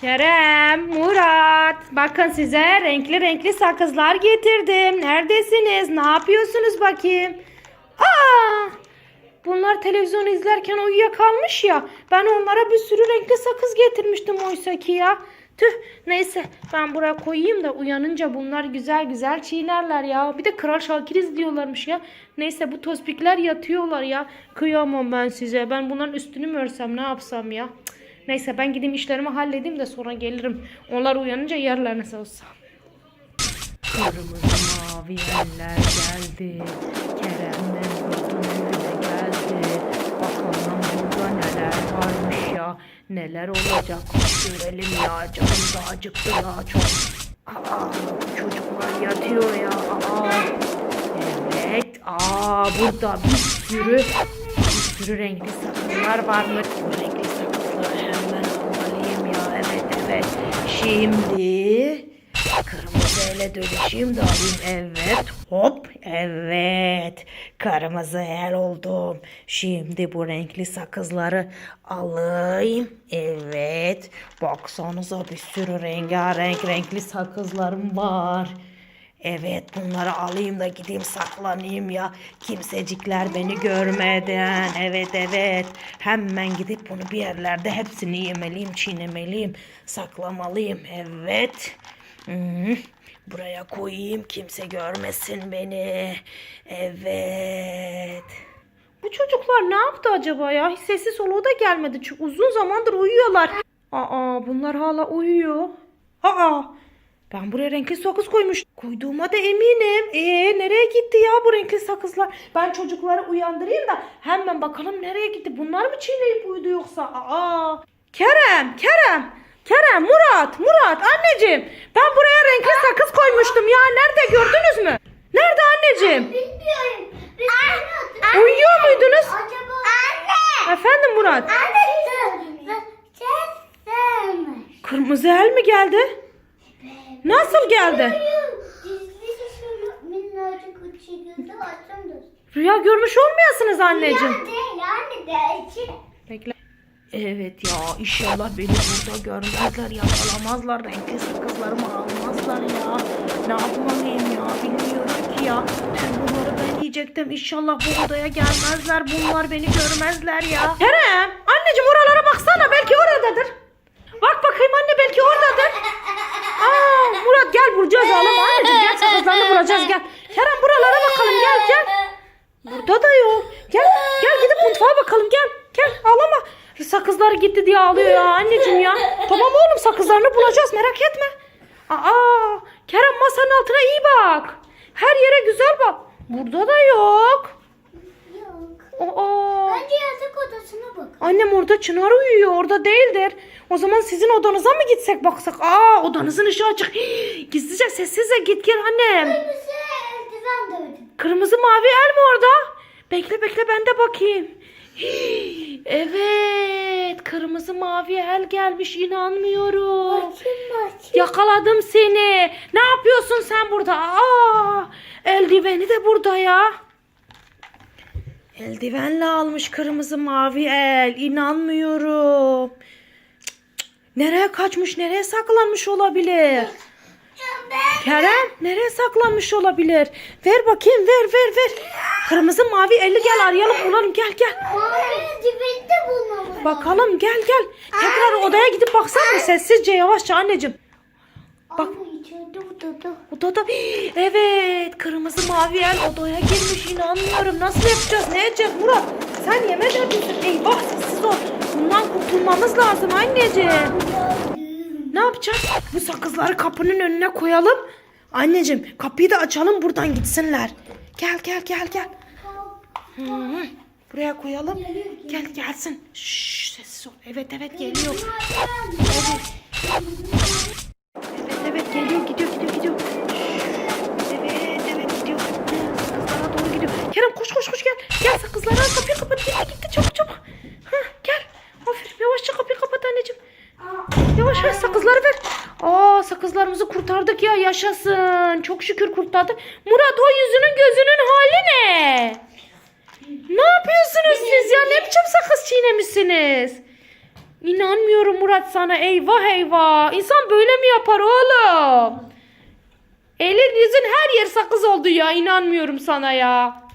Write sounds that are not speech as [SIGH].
Kerem, Murat, bakın size renkli renkli sakızlar getirdim. Neredesiniz? Ne yapıyorsunuz bakayım? Aa! Bunlar televizyon izlerken uyuyakalmış ya. Ben onlara bir sürü renkli sakız getirmiştim oysa ki ya. Tüh neyse ben buraya koyayım da uyanınca bunlar güzel güzel çiğnerler ya. Bir de Kral Şakir izliyorlarmış ya. Neyse bu tospikler yatıyorlar ya. Kıyamam ben size. Ben bunların üstünü mü örsem ne yapsam ya. Cık. Neyse ben gideyim işlerimi halledeyim de sonra gelirim. Onlar uyanınca yerler nasıl olsa. Kırmızı mavi eller geldi. Murat'ın evi de geldi. Bakalım burada neler varmış ya. Neler olacak görelim ya. Canım da acıktı ya çok. Aa çocuklar yatıyor ya. Aa. Evet. Aa burada bir sürü bir sürü renkli sakızlar varmış. Bu renkli Evet. Şimdi Kırmızı ele dönüşeyim de alayım. Evet. Hop. Evet. Kırmızı el oldum. Şimdi bu renkli sakızları alayım. Evet. Baksanıza bir sürü rengarenk renkli sakızlarım var. Evet bunları alayım da gideyim saklanayım ya. Kimsecikler beni görmeden. Evet evet. Hemen gidip bunu bir yerlerde hepsini yemeliyim, çiğnemeliyim. Saklamalıyım. Evet. Hmm, Buraya koyayım kimse görmesin beni. Evet. Bu çocuklar ne yaptı acaba ya? Hiç sesi soluğu da gelmedi. Çünkü uzun zamandır uyuyorlar. Aa bunlar hala uyuyor. Aa ben buraya renkli sakız koymuş. Koyduğuma da eminim. Ee nereye gitti ya bu renkli sakızlar? Ben çocukları uyandırayım da hemen bakalım nereye gitti. Bunlar mı çiğneyip uyudu yoksa? Aa Kerem, Kerem. Kerem, Murat, Murat, anneciğim. Ben buraya renkli sakız koymuştum ya. Nerede gördünüz mü? Nerede anneciğim? Bilmiyorum. Anne. Uyuyor muydunuz? Acaba anne. Efendim Murat. Anne. Kırmızı el mi geldi? Nasıl geldi? Rüya görmüş olmayasınız anneciğim. Yani yani de içi. Bekle. Evet ya inşallah beni burada görmezler yakalamazlar renkli sakızlarımı almazlar ya. Ne yapmalıyım ya bilmiyorum ki ya. Tüm bunları ben yiyecektim inşallah bu odaya gelmezler bunlar beni görmezler ya. Kerem anneciğim oralara baksana belki oradadır. Bak bakayım anne belki oradadır. Aa Murat gel bulacağız ağlama anneciğim gel sakızlarını bulacağız gel. Kerem buralara bakalım gel gel. Burada da yok. Gel gel gidip mutfağa bakalım gel. Gel ağlama. Sakızlar gitti diye ağlıyor ya anneciğim ya. Tamam oğlum sakızlarını bulacağız merak etme. Aa Kerem masanın altına iyi bak. Her yere güzel bak. Burada da yok. Aa. Bence yatak odasına bak. Annem orada Çınar uyuyor. Orada değildir. O zaman sizin odanıza mı gitsek baksak? Aa odanızın ışığı açık. Hii, [GASPS] Gizlice sessizce git gel annem. Kırmızı eldiven dövdüm. Kırmızı mavi el mi orada? Bekle bekle ben de bakayım. Hii, [GASPS] Evet kırmızı mavi el gelmiş inanmıyorum. Yakaladım seni. Ne yapıyorsun sen burada? Aa, eldiveni de burada ya. Eldivenle almış kırmızı mavi el. İnanmıyorum. Nereye kaçmış? Nereye saklanmış olabilir? Kerem nereye saklanmış olabilir? Ver bakayım ver ver ver. Kırmızı mavi eli gel arayalım bulalım gel gel. mavi eldiveni de bulmamız Bakalım gel gel. Tekrar odaya gidip baksana sessizce yavaşça anneciğim. Bak. İçeride odada. Odada [GASPS] evet kırmızı mavi el odaya girmiş inanmıyorum. Nasıl yapacağız ne edeceğiz Murat? Sen yeme derdinsin. Eyvah sessiz ol. Bundan kurtulmamız lazım anneciğim. Ne yapacağız? Bu sakızları kapının önüne koyalım. Anneciğim kapıyı da açalım buradan gitsinler. Gel gel gel gel. Hı hı. Buraya koyalım. Gel gelsin. Şşş sessiz ol. Evet evet geliyor. Evet. Evet evet geliyor gidiyor. Kerem koş koş koş gel. Gel sakızlara al kapıyı kapat. Gitti gitti çabuk çabuk. Hah, gel. Aferin yavaşça kapıyı kapat anneciğim. Yavaş yavaş sakızları ver. Aa sakızlarımızı kurtardık ya yaşasın. Çok şükür kurtardık. Murat o yüzünün gözünün hali ne? Ne yapıyorsunuz siz ya? Ne biçim sakız çiğnemişsiniz? İnanmıyorum Murat sana. Eyvah eyvah. İnsan böyle mi yapar oğlum? Elin yüzün her yer sakız oldu ya. İnanmıyorum sana ya.